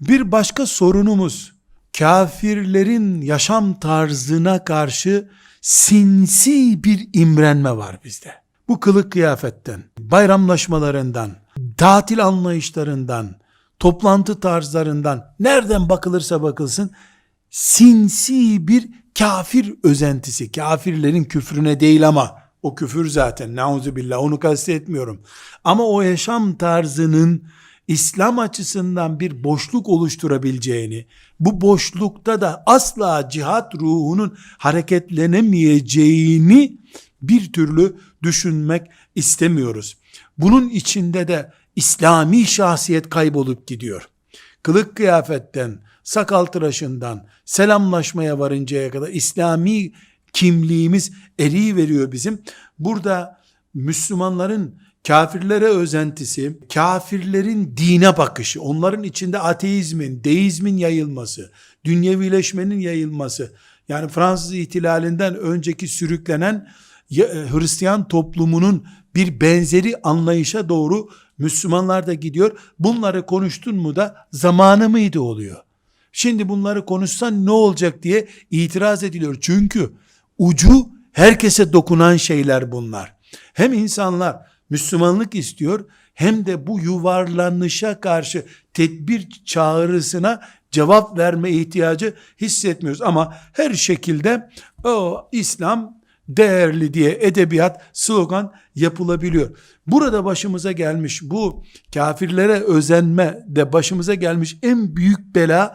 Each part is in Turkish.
Bir başka sorunumuz kafirlerin yaşam tarzına karşı sinsi bir imrenme var bizde. Bu kılık kıyafetten, bayramlaşmalarından, tatil anlayışlarından, toplantı tarzlarından nereden bakılırsa bakılsın sinsi bir kafir özentisi. Kafirlerin küfrüne değil ama o küfür zaten nauzubillah onu kastetmiyorum. Ama o yaşam tarzının İslam açısından bir boşluk oluşturabileceğini, bu boşlukta da asla cihat ruhunun hareketlenemeyeceğini bir türlü düşünmek istemiyoruz. Bunun içinde de İslami şahsiyet kaybolup gidiyor. Kılık kıyafetten, sakal tıraşından, selamlaşmaya varıncaya kadar İslami kimliğimiz eriyi veriyor bizim. Burada Müslümanların kafirlere özentisi, kafirlerin dine bakışı, onların içinde ateizmin, deizmin yayılması, dünyevileşmenin yayılması, yani Fransız ihtilalinden önceki sürüklenen e, Hristiyan toplumunun bir benzeri anlayışa doğru Müslümanlar da gidiyor. Bunları konuştun mu da zamanı mıydı oluyor. Şimdi bunları konuşsan ne olacak diye itiraz ediliyor. Çünkü ucu herkese dokunan şeyler bunlar. Hem insanlar Müslümanlık istiyor hem de bu yuvarlanışa karşı tedbir çağrısına cevap verme ihtiyacı hissetmiyoruz. Ama her şekilde o İslam değerli diye edebiyat, slogan yapılabiliyor. Burada başımıza gelmiş bu kafirlere özenme de başımıza gelmiş en büyük bela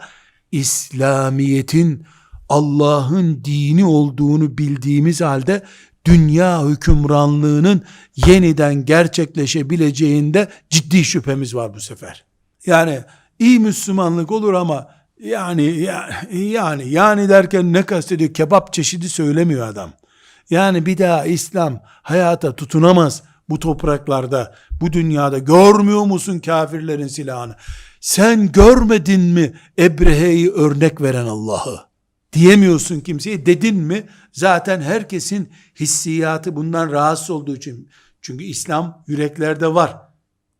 İslamiyet'in Allah'ın dini olduğunu bildiğimiz halde dünya hükümranlığının yeniden gerçekleşebileceğinde ciddi şüphemiz var bu sefer. Yani iyi Müslümanlık olur ama yani yani yani derken ne kastediyor? Kebap çeşidi söylemiyor adam. Yani bir daha İslam hayata tutunamaz bu topraklarda, bu dünyada. Görmüyor musun kafirlerin silahını? Sen görmedin mi Ebrehe'yi örnek veren Allah'ı? Diyemiyorsun kimseye. Dedin mi? Zaten herkesin hissiyatı bundan rahatsız olduğu için. Çünkü İslam yüreklerde var.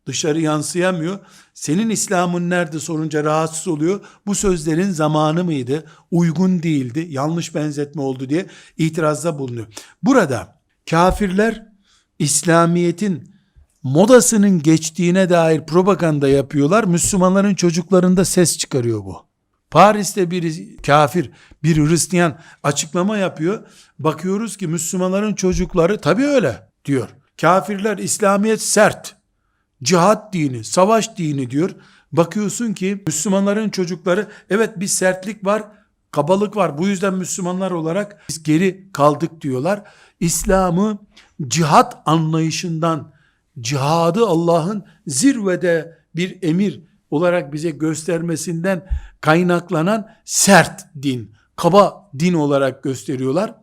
Dışarı yansıyamıyor. Senin İslam'ın nerede sorunca rahatsız oluyor. Bu sözlerin zamanı mıydı? Uygun değildi. Yanlış benzetme oldu diye itirazda bulunuyor. Burada kafirler İslamiyet'in modasının geçtiğine dair propaganda yapıyorlar. Müslümanların çocuklarında ses çıkarıyor bu. Paris'te bir kafir, bir Hristiyan açıklama yapıyor. Bakıyoruz ki Müslümanların çocukları tabii öyle diyor. Kafirler İslamiyet sert, cihat dini, savaş dini diyor. Bakıyorsun ki Müslümanların çocukları evet bir sertlik var, kabalık var. Bu yüzden Müslümanlar olarak biz geri kaldık diyorlar. İslam'ı cihat anlayışından, cihadı Allah'ın zirvede bir emir olarak bize göstermesinden kaynaklanan sert din, kaba din olarak gösteriyorlar.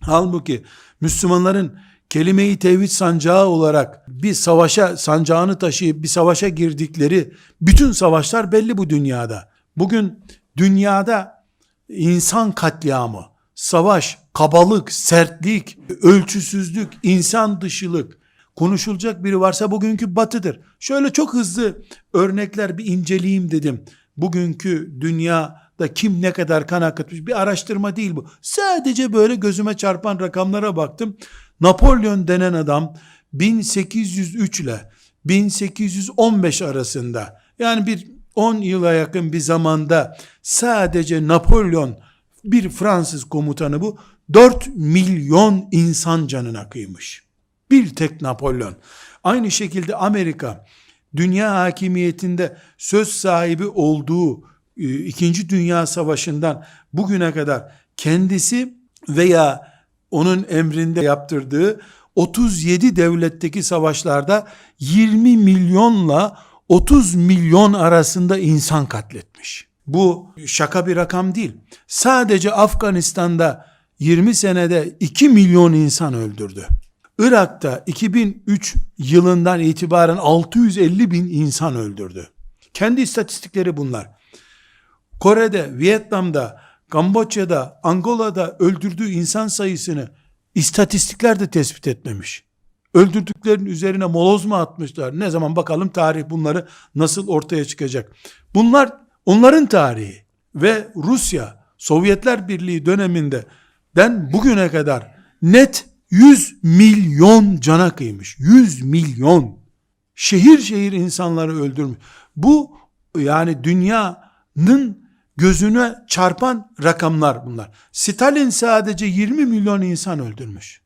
Halbuki Müslümanların kelime-i tevhid sancağı olarak bir savaşa sancağını taşıyıp bir savaşa girdikleri bütün savaşlar belli bu dünyada. Bugün dünyada insan katliamı, savaş, kabalık, sertlik, ölçüsüzlük, insan dışılık konuşulacak biri varsa bugünkü batıdır. Şöyle çok hızlı örnekler bir inceleyeyim dedim. Bugünkü dünyada kim ne kadar kan akıtmış bir araştırma değil bu. Sadece böyle gözüme çarpan rakamlara baktım. Napolyon denen adam 1803 ile 1815 arasında yani bir 10 yıla yakın bir zamanda sadece Napolyon bir Fransız komutanı bu 4 milyon insan canına kıymış. Bir tek Napolyon. Aynı şekilde Amerika dünya hakimiyetinde söz sahibi olduğu e, İkinci Dünya Savaşı'ndan bugüne kadar kendisi veya onun emrinde yaptırdığı 37 devletteki savaşlarda 20 milyonla 30 milyon arasında insan katletmiş. Bu şaka bir rakam değil. Sadece Afganistan'da 20 senede 2 milyon insan öldürdü. Irak'ta 2003 yılından itibaren 650 bin insan öldürdü. Kendi istatistikleri bunlar. Kore'de, Vietnam'da, Kamboçya'da, Angola'da öldürdüğü insan sayısını istatistikler de tespit etmemiş. Öldürdüklerin üzerine moloz mu atmışlar? Ne zaman bakalım tarih bunları nasıl ortaya çıkacak? Bunlar Onların tarihi ve Rusya, Sovyetler Birliği döneminde den bugüne kadar net 100 milyon cana kıymış. 100 milyon. Şehir şehir insanları öldürmüş. Bu yani dünyanın gözüne çarpan rakamlar bunlar. Stalin sadece 20 milyon insan öldürmüş.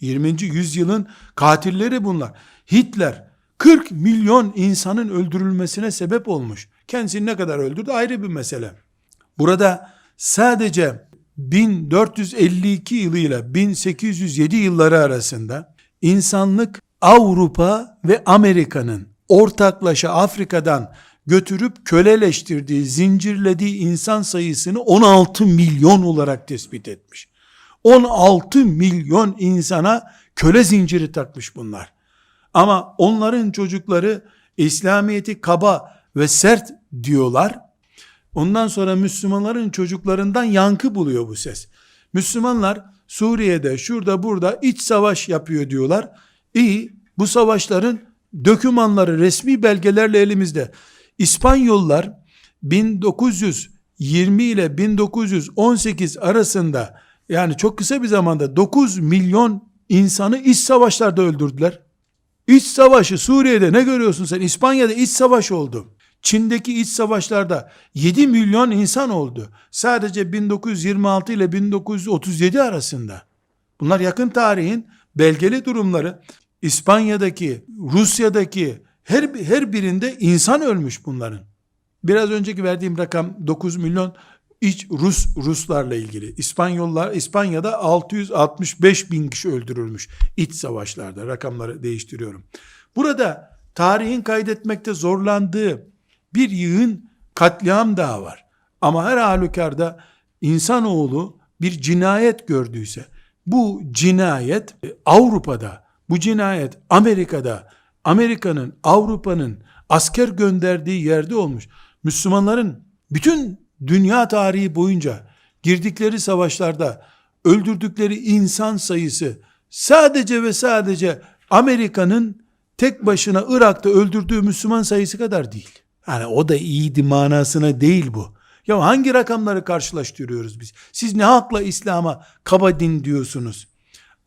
20. yüzyılın katilleri bunlar. Hitler 40 milyon insanın öldürülmesine sebep olmuş. Kendisini ne kadar öldürdü ayrı bir mesele. Burada sadece 1452 yılıyla 1807 yılları arasında insanlık Avrupa ve Amerika'nın ortaklaşa Afrika'dan götürüp köleleştirdiği, zincirlediği insan sayısını 16 milyon olarak tespit etmiş. 16 milyon insana köle zinciri takmış bunlar. Ama onların çocukları İslamiyet'i kaba ve sert diyorlar. Ondan sonra Müslümanların çocuklarından yankı buluyor bu ses. Müslümanlar Suriye'de şurada burada iç savaş yapıyor diyorlar. İyi bu savaşların dökümanları resmi belgelerle elimizde. İspanyollar 1920 ile 1918 arasında yani çok kısa bir zamanda 9 milyon insanı iç savaşlarda öldürdüler. İç savaşı Suriye'de ne görüyorsun sen? İspanya'da iç savaş oldu. Çin'deki iç savaşlarda 7 milyon insan oldu. Sadece 1926 ile 1937 arasında. Bunlar yakın tarihin belgeli durumları. İspanya'daki, Rusya'daki her, her birinde insan ölmüş bunların. Biraz önceki verdiğim rakam 9 milyon iç Rus Ruslarla ilgili. İspanyollar İspanya'da 665 bin kişi öldürülmüş iç savaşlarda. Rakamları değiştiriyorum. Burada tarihin kaydetmekte zorlandığı bir yığın katliam daha var. Ama her halükarda insanoğlu bir cinayet gördüyse bu cinayet Avrupa'da, bu cinayet Amerika'da, Amerika'nın, Avrupa'nın asker gönderdiği yerde olmuş. Müslümanların bütün dünya tarihi boyunca girdikleri savaşlarda öldürdükleri insan sayısı sadece ve sadece Amerika'nın tek başına Irak'ta öldürdüğü Müslüman sayısı kadar değil. Yani o da iyiydi manasına değil bu. Ya hangi rakamları karşılaştırıyoruz biz? Siz ne hakla İslam'a kaba din diyorsunuz?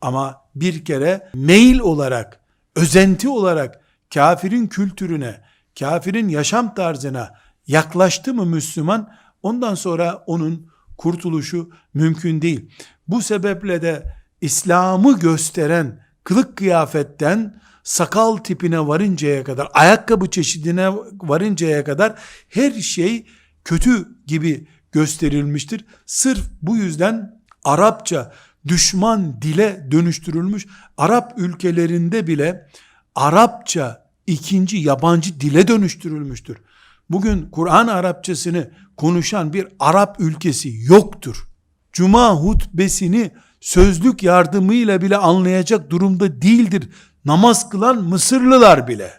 Ama bir kere meyil olarak, özenti olarak kafirin kültürüne, kafirin yaşam tarzına yaklaştı mı Müslüman, ondan sonra onun kurtuluşu mümkün değil. Bu sebeple de İslam'ı gösteren kılık kıyafetten sakal tipine varıncaya kadar, ayakkabı çeşidine varıncaya kadar her şey kötü gibi gösterilmiştir. Sırf bu yüzden Arapça düşman dile dönüştürülmüş. Arap ülkelerinde bile Arapça ikinci yabancı dile dönüştürülmüştür. Bugün Kur'an Arapçasını konuşan bir Arap ülkesi yoktur. Cuma hutbesini sözlük yardımıyla bile anlayacak durumda değildir. Namaz kılan Mısırlılar bile.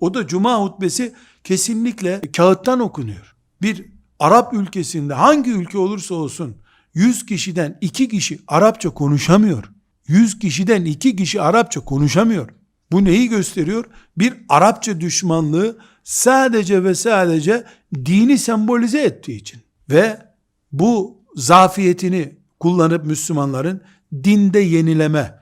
O da cuma hutbesi kesinlikle kağıttan okunuyor. Bir Arap ülkesinde hangi ülke olursa olsun 100 kişiden 2 kişi Arapça konuşamıyor. 100 kişiden 2 kişi Arapça konuşamıyor. Bu neyi gösteriyor? Bir Arapça düşmanlığı sadece ve sadece dini sembolize ettiği için ve bu zafiyetini kullanıp Müslümanların dinde yenileme,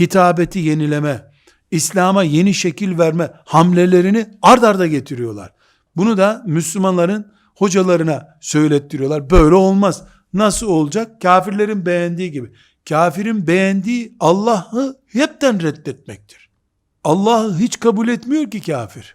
hitabeti yenileme, İslam'a yeni şekil verme hamlelerini ard arda getiriyorlar. Bunu da Müslümanların hocalarına söylettiriyorlar. Böyle olmaz. Nasıl olacak? Kafirlerin beğendiği gibi. Kafirin beğendiği Allah'ı hepten reddetmektir. Allah'ı hiç kabul etmiyor ki kafir.